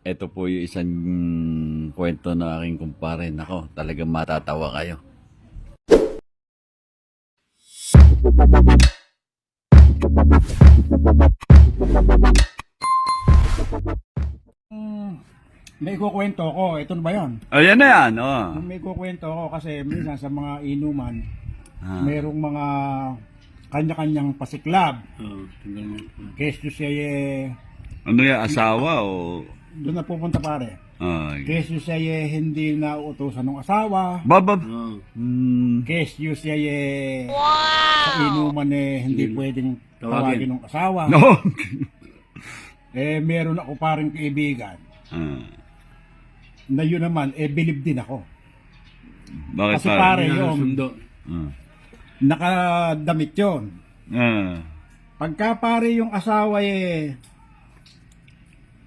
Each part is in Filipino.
ito po yung isang mm, kwento na aking kumpare. Nako, talagang matatawa kayo. May kukwento ko. Ito na ba yan? Ayan na yan, oh. May kukwento ko kasi minsan sa mga inuman, Ah. merong mga kanya-kanyang pasiklab. Kesto siya eh, Ano yan, asawa o... doon na pupunta pare. Ay. Kesto siya eh, hindi na utusan ng asawa. Babab. Hmm. Kesto siya eh, sa inuman eh, hindi pwedeng tawagin ng asawa. No. Eh, meron ako parang kaibigan ah. na yun naman, eh, bilib din ako. Bakit Kasi pare, yun, Ah. nakadamit yun. Ah. Pagka pare yung asawa eh,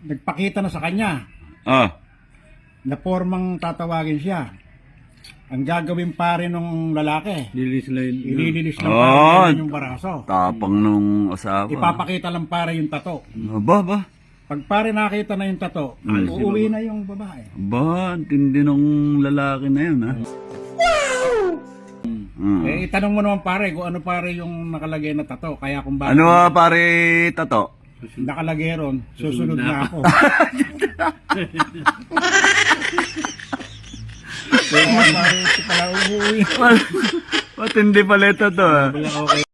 nagpakita na sa kanya Ah. na formang tatawagin siya. Ang gagawin pare nung lalaki, Lilis line. ilililis lang Oh. pare yung baraso. Tapang nung asawa. Ipapakita lang pare yung tato. Aba, ba? Pag pare nakita na yung tato, uuwi na yung babae. Ba, ang tindi nung lalaki na yun, ha? Mm. Eh, itanong mo naman pare kung ano pare yung nakalagay na tato. Kaya kung bakit Ano ah, pare tato? Nakalagay ron, susunod na ako. Kaya pare, pala. Matindi pala ito to? Wala okay.